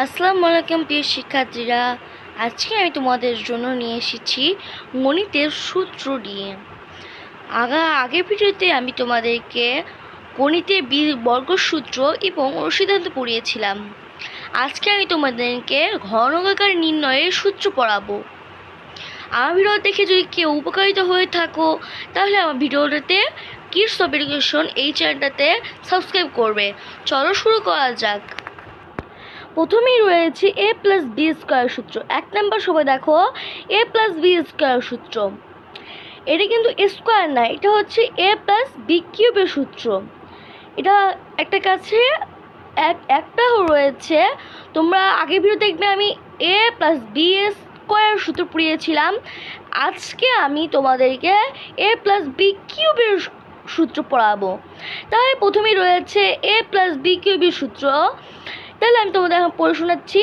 আসসালামু আলাইকুম প্রিয় শিক্ষার্থীরা। আজকে আমি তোমাদের জন্য নিয়ে এসেছি গণিতের সূত্র নিয়ে আগা, আগের ভিডিওতে আমি তোমাদেরকে গণিতের বর্গসূত্র এবং অনুসিদ্ধান্ত পড়িয়েছিলাম। আজকে আমি তোমাদেরকে ঘনকাকার নির্ণয়ের সূত্র পড়াবো। আমার ভিডিও দেখে যদি কেউ উপকারিত হয়ে থাকো, তাহলে আমার ভিডিওটাতে কিডস অফ এডুকেশন এই চ্যানেলটাতে সাবস্ক্রাইব করবে। চলো শুরু করা যাক। প্রথমেই রয়েছে এ প্লাস বি স্কোয়ার সূত্র। এক নম্বর সবাই দেখো এ প্লাস বি স্কোয়ার সূত্র। এটা কিন্তু স্কোয়ার না, এটা হচ্ছে এ প্লাস বি কিউবের সূত্র। এটা একটা কাছে, এক একটা রয়েছে। তোমরা আগে ভিডিও দেখবে আমি এ প্লাস বি স্কোয়ার সূত্র পড়িয়েছিলাম। আজকে আমি তোমাদেরকে এ প্লাস বি কিউবের সূত্র পড়াবো। তাহলে প্রথমেই রয়েছে এ প্লাস বি কিউবের সূত্র। তাহলে আমি তোমাদের এখন পড়ে শোনাচ্ছি।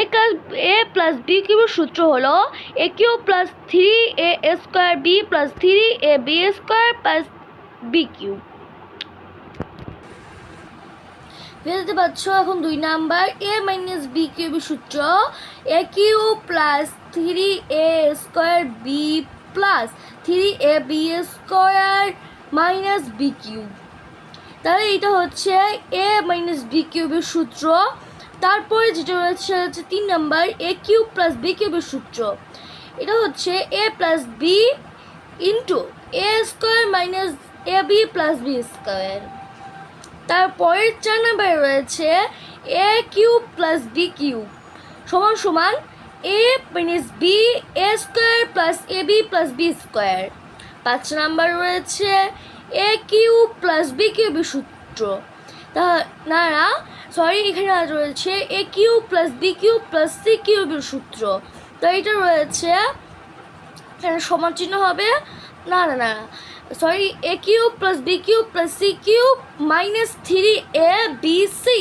A plus A plus B কিউবের সূত্র হলো A cube plus three A square B plus three A B square plus B cube. বুঝতে পারছ? এখন দুই নাম্বার এ মাইনাস বি কিউবের সূত্র। A cube plus three A square B plus three A B square minus B cube. তাহলে এটা হচ্ছে এ minus B কিউবের সূত্র। তারপরে যেটা রয়েছে হচ্ছে তিন number A cube plus B কিউবের সূত্র। এটা হচ্ছে A plus B into A square minus A B plus B square তারপরের চার নাম্বারে রয়েছে A cube plus B cube. সমান সমান A minus B A square plus A B plus B square পাঁচ নাম্বার রয়েছে এ কিউব প্লাস বি কিউবের সূত্র তা না সরি এখানে রয়েছে A cube plus B cube plus C কিউবের সূত্র তো, এটা রয়েছে, এখানে সমান হবে, না না না sorry A cube plus B cube plus C cube minus three A B C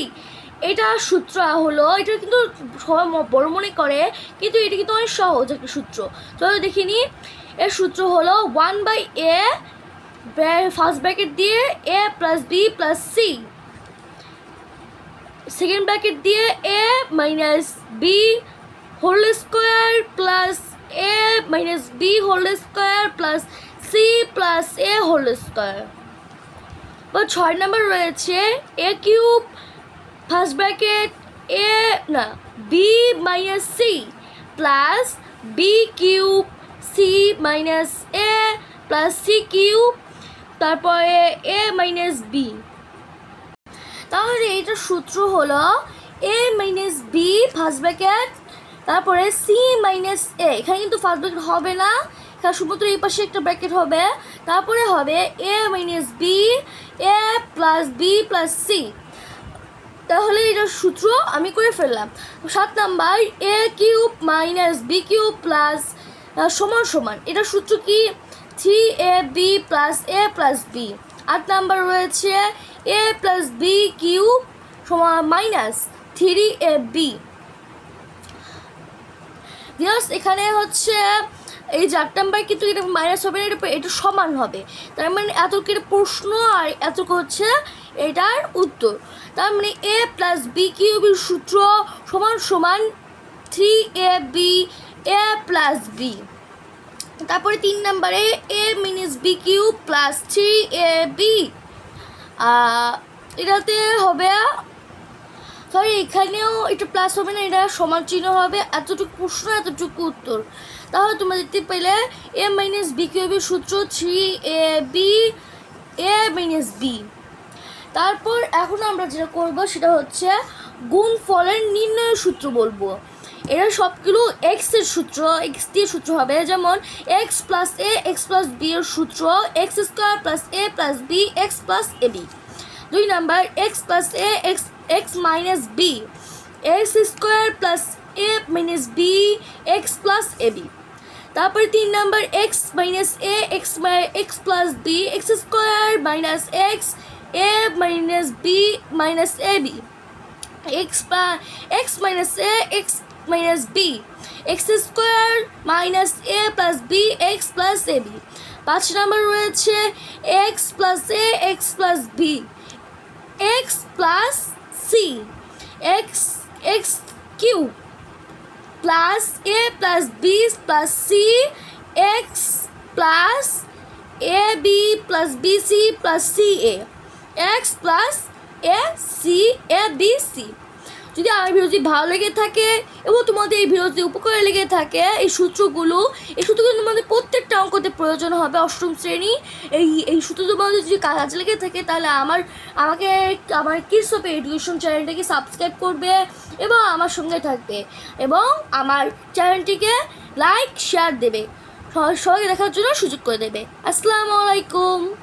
এটা সূত্র হলো, এটা কিন্তু সবাই বড় মনে করে, কিন্তু এটা কিন্তু অনেক সহজ একটা সূত্র। চলো দেখিনি এর সূত্র হলো one by A first bracket দিয়ে A plus B plus C second bracket দিয়ে A minus B whole square plus A minus B whole square plus C plus A whole square বা ছয় নম্বর রয়েছে A cube first bracket A না B minus C plus B cube C minus A plus C cube তারপরে A minus B তাহলে এইটার সূত্র হলো A minus B first bracket তারপরে সি মাইনাস এ এখানে কিন্তু ফার্স্ট ব্র্যাকেট হবে না, এখানে শুধুমাত্র এই পাশে একটা ব্র্যাকেট হবে। তারপরে হবে A minus B A plus B plus C তাহলে এটার সূত্র আমি করে ফেললাম। সাত number A cube minus B cube plus সমান সমান। এটার সূত্র কি? Three A B plus A plus B আট নাম্বার রয়েছে এ প্লাস বি কিউব সমান মাইনাস থ্রি এ বি এখানে হচ্ছে এই যে আট নাম্বার কিন্তু এটা মাইনাস হবে এটা এটা সমান হবে। তার মানে এত এটা প্রশ্ন আর এত হচ্ছে এটার উত্তর। তার মানে এ প্লাস বি কিউবের সূত্র সমান সমান three A B A plus B তারপরে তিন নাম্বারে A minus B cube plus three A B. এটাতে হবে, সরি, এখানেও এটা প্লাস হবে না, এটা সমান চিহ্ন হবে, এতটুকু প্রশ্ন, এতটুকু উত্তর। তাহলে তোমরা দেখতে পেলে, A minus B cube B সূত্র three A B, A minus B. তারপর এখন আমরা যেটা করব, সেটা হচ্ছে গুণ ফলের নির্ণয়ের সূত্র বলব। এরা সবগুলো এক্সের সূত্র এক্স দিয়ে সূত্র হবে। যেমন X plus A X plus B এর সূত্র X square plus A plus B X plus A B দুই number X plus A X X minus B X square plus A minus B X plus A B তারপরে তিন number X minus A X X plus B X square minus X A minus B minus A B X X minus A X minus B X square minus A plus B X plus A B পাঁচ নম্বর রয়েছে X plus A X plus B X plus C X X cube plus A plus B plus C X plus A B plus B C plus C A X plus A C A B C যদি আমার ভিডিওটি ভালো লেগে থাকে এবং তোমাদের এই ভিডিওটি উপকারে লেগে থাকে, এই সূত্রগুলো এই সূত্রগুলো তোমাদের প্রত্যেকটা অঙ্কতে প্রয়োজন হবে অষ্টম শ্রেণি। এই এই সূত্র তোমাদের যদি কাজে লেগে থাকে, তাহলে আমার, আমাকে, আমার কিডসপ এডুকেশন চ্যানেলটাকে সাবস্ক্রাইব করবে এবং আমার সঙ্গে থাকবে। এবং আমার চ্যানেলটিকে লাইক শেয়ার দেবে। সবাই- সবাইকে দেখার জন্য সুযোগ করে দেবে। আসসালামু আলাইকুম।